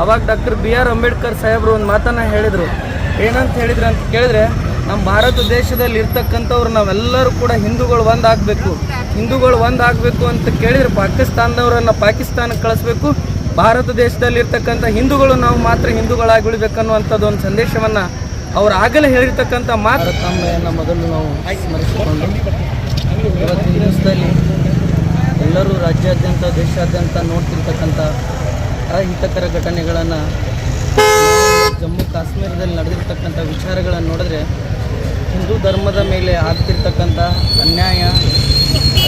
ಅವಾಗ doctor B R Ambedkar ಸಾಹೇಬರು ಒಂದು ಮಾತನ್ನು ಹೇಳಿದರು. ಏನಂತ ಹೇಳಿದ್ರು ಅಂತ ಕೇಳಿದ್ರೆ ನಮ್ಮ ಭಾರತ ದೇಶದಲ್ಲಿ ಇರ್ತಕ್ಕಂಥವ್ರು ನಾವೆಲ್ಲರೂ ಕೂಡ ಹಿಂದೂಗಳು ಒಂದಾಗಬೇಕು. ಹಿಂದೂಗಳು ಒಂದಾಗಬೇಕು ಅಂತ ಕೇಳಿದ್ರೆ ಪಾಕಿಸ್ತಾನದವರನ್ನು ಪಾಕಿಸ್ತಾನಕ್ಕೆ ಕಳಿಸ್ಬೇಕು. ಭಾರತ ದೇಶದಲ್ಲಿ ಇರ್ತಕ್ಕಂಥ ಹಿಂದೂಗಳು ನಾವು ಮಾತ್ರ ಹಿಂದೂಗಳಾಗಿ ಉಳಿಬೇಕನ್ನುವಂಥದ್ದು ಒಂದು ಸಂದೇಶವನ್ನು ಅವ್ರು ಆಗಲೇ ಹೇಳಿರ್ತಕ್ಕಂಥ ಮಾತ್ರ ತಮ್ಮೆಯನ್ನು ಮೊದಲು ನಾವು ಸ್ಮರಿಸಿಕೊಂಡು, ಇವತ್ತಿನ ದಿವಸದಲ್ಲಿ ಎಲ್ಲರೂ ರಾಜ್ಯಾದ್ಯಂತ, ದೇಶಾದ್ಯಂತ ನೋಡ್ತಿರ್ತಕ್ಕಂಥ ಅಹಿತಕರ ಘಟನೆಗಳನ್ನು ಜಮ್ಮು ಕಾಶ್ಮೀರದಲ್ಲಿ ನಡೆದಿರ್ತಕ್ಕಂಥ ವಿಚಾರಗಳನ್ನು ನೋಡಿದ್ರೆ ಹಿಂದೂ ಧರ್ಮದ ಮೇಲೆ ಆಗ್ತಿರ್ತಕ್ಕಂಥ ಅನ್ಯಾಯ,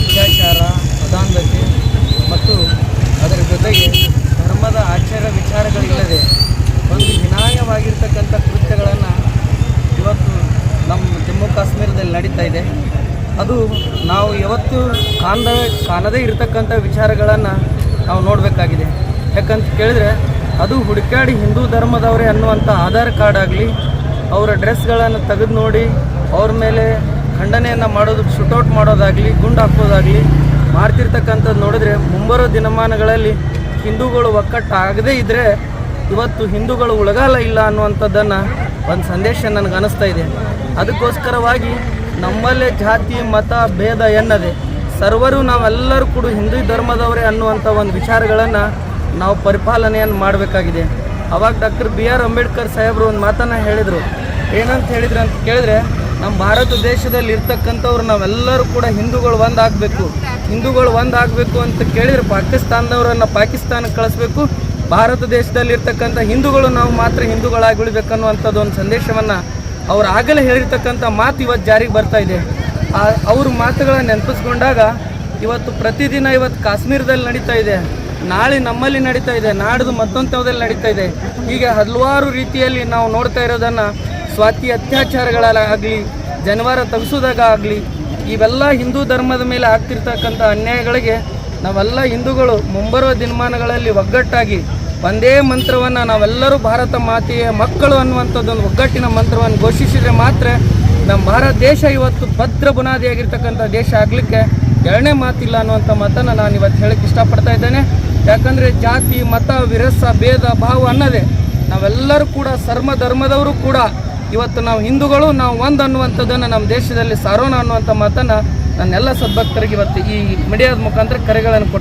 ಅತ್ಯಾಚಾರ ಅದಾಂಧತೆ ಮತ್ತು ಅದರ ಜೊತೆಗೆ ಧರ್ಮದ ಆಚಾರ ವಿಚಾರಗಳಿಲ್ಲದೆ ಒಂದು ವಿನಾಯವಾಗಿರ್ತಕ್ಕಂಥ ಕೃತ್ಯಗಳನ್ನು ಇವತ್ತು ನಮ್ಮ ಜಮ್ಮು ಕಾಶ್ಮೀರದಲ್ಲಿ ನಡೀತಾ ಇದೆ. ಅದು ನಾವು ಯಾವತ್ತು ಕಾಣದ ಕಾಣದೇ ಇರತಕ್ಕಂಥ ವಿಚಾರಗಳನ್ನು ನಾವು ನೋಡಬೇಕಾಗಿದೆ. ಯಾಕಂತ ಕೇಳಿದ್ರೆ ಅದು ಹುಡುಕಾಡಿ ಹಿಂದೂ ಧರ್ಮದವರೇ ಅನ್ನುವಂಥ ಆಧಾರ್ ಕಾರ್ಡ್ ಆಗಲಿ, ಅವರ ಡ್ರೆಸ್ಗಳನ್ನು ತೆಗೆದು ನೋಡಿ, ಅವ್ರ ಮೇಲೆ ಖಂಡನೆಯನ್ನು ಮಾಡೋದು ಶೂಟೌಟ್ ಮಾಡೋದಾಗಲಿ, ಗುಂಡು ಹಾಕೋದಾಗಲಿ ಮಾಡ್ತಿರ್ತಕ್ಕಂಥದ್ದು ನೋಡಿದ್ರೆ ಮುಂಬರೋ ದಿನಮಾನಗಳಲ್ಲಿ ಹಿಂದೂಗಳು ಒಕ್ಕಟ್ಟಾಗದೇ ಇದ್ದರೆ ಇವತ್ತು ಹಿಂದೂಗಳು ಉಳಗಾಲ ಇಲ್ಲ ಅನ್ನುವಂಥದ್ದನ್ನು ಒಂದು ಸಂದೇಶ ನನಗೆ ಅನ್ನಿಸ್ತಾ ಇದೆ. ಅದಕ್ಕೋಸ್ಕರವಾಗಿ ನಮ್ಮಲ್ಲೇ ಜಾತಿ, ಮತ, ಭೇದ ಎನ್ನದೆ, ಸರ್ವರು ನಾವೆಲ್ಲರೂ ಕೂಡ ಹಿಂದೂ ಧರ್ಮದವರೇ ಅನ್ನುವಂಥ ಒಂದು ವಿಚಾರಗಳನ್ನು ನಾವು ಪರಿಪಾಲನೆಯನ್ನು ಮಾಡಬೇಕಾಗಿದೆ. ಅವಾಗ ಡಾಕ್ಟರ್ ಬಿ ಆರ್ ಅಂಬೇಡ್ಕರ್ ಸಾಹೇಬರು ಒಂದು ಮಾತನ್ನು ಹೇಳಿದರು. ಏನಂತ ಹೇಳಿದ್ರು ಅಂತ ಕೇಳಿದ್ರೆ ನಮ್ಮ ಭಾರತ ದೇಶದಲ್ಲಿ ಇರ್ತಕ್ಕಂಥವ್ರು ನಾವೆಲ್ಲರೂ ಕೂಡ ಹಿಂದೂಗಳು ಒಂದಾಗಬೇಕು. ಹಿಂದೂಗಳು ಒಂದಾಗಬೇಕು ಅಂತ ಕೇಳಿದ್ರೆ ಪಾಕಿಸ್ತಾನದವರನ್ನು ಪಾಕಿಸ್ತಾನಕ್ಕೆ ಕಳಿಸ್ಬೇಕು. ಭಾರತ ದೇಶದಲ್ಲಿ ಇರ್ತಕ್ಕಂಥ ಹಿಂದೂಗಳು ನಾವು ಮಾತ್ರ ಹಿಂದೂಗಳಾಗಿ ಉಳಿಬೇಕನ್ನುವಂಥದ್ದು ಒಂದು ಸಂದೇಶವನ್ನು ಅವ್ರು ಆಗಲೇ ಹೇಳಿರ್ತಕ್ಕಂಥ ಮಾತು ಇವತ್ತು ಜಾರಿಗೆ ಬರ್ತಾ ಇದೆ. ಅವ್ರ ಮಾತುಗಳನ್ನು ನೆನಪಿಸ್ಕೊಂಡಾಗ ಇವತ್ತು ಪ್ರತಿದಿನ ಇವತ್ತು ಕಾಶ್ಮೀರದಲ್ಲಿ ನಡೀತಾ ಇದೆ. ನಾಳೆ ನಮ್ಮಲ್ಲಿ ನಡೀತಾ ಇದೆ ನಾಡ್ದು ಮತ್ತೊಂದು ನಡೀತಾ ಇದೆ. ಹೀಗೆ ಹಲವಾರು ರೀತಿಯಲ್ಲಿ ನಾವು ನೋಡ್ತಾ ಇರೋದನ್ನು ಸ್ವಾತಿ ಅತ್ಯಾಚಾರಗಳಾಗಲಿ, ಜನವಾರ ತಗ್ಸೋದಾಗ ಆಗಲಿ ಇವೆಲ್ಲ ಹಿಂದೂ ಧರ್ಮದ ಮೇಲೆ ಆಗ್ತಿರ್ತಕ್ಕಂಥ ಅನ್ಯಾಯಗಳಿಗೆ ನಾವೆಲ್ಲ ಹಿಂದೂಗಳು ಮುಂಬರುವ ದಿನಮಾನಗಳಲ್ಲಿ ಒಗ್ಗಟ್ಟಾಗಿ ಒಂದೇ ಮಂತ್ರವನ್ನು ನಾವೆಲ್ಲರೂ ಭಾರತ ಮಾತೆಯ ಮಕ್ಕಳು ಅನ್ನುವಂಥದ್ದೊಂದು ಒಗ್ಗಟ್ಟಿನ ಮಂತ್ರವನ್ನು ಘೋಷಿಸಿದರೆ ಮಾತ್ರ ನಮ್ಮ ಭಾರತ ದೇಶ ಇವತ್ತು ಭದ್ರ ಬುನಾದಿಯಾಗಿರ್ತಕ್ಕಂಥ ದೇಶ ಆಗಲಿಕ್ಕೆ ಎರಡನೇ ಮಾತಿಲ್ಲ ಅನ್ನುವಂಥ ಮಾತನ್ನು ನಾನು ಇವತ್ತು ಹೇಳಕ್ಕೆ ಇಷ್ಟಪಡ್ತಾ ಇದ್ದೇನೆ. ಯಾಕಂದರೆ ಜಾತಿ, ಮತ, ವಿರಸ, ಭೇದ, ಭಾವ ಅನ್ನೋದೇ. ನಾವೆಲ್ಲರೂ ಕೂಡ ಸರ್ಮ ಧರ್ಮದವರು ಕೂಡ ಇವತ್ತು ನಾವು ಹಿಂದೂಗಳು, ನಾವು ಒಂದು ಅನ್ನುವಂಥದ್ದನ್ನು ನಮ್ಮ ದೇಶದಲ್ಲಿ ಸಾರೋಣ ಅನ್ನುವಂಥ ಮಾತನ್ನು ನನ್ನೆಲ್ಲ ಸದ್ಭಕ್ತರಿಗೆ ಇವತ್ತು ಈ ಮೀಡಿಯಾದ ಮುಖಾಂತರ ಕರೆಗಳನ್ನು ಕೊಡ್ತೀನಿ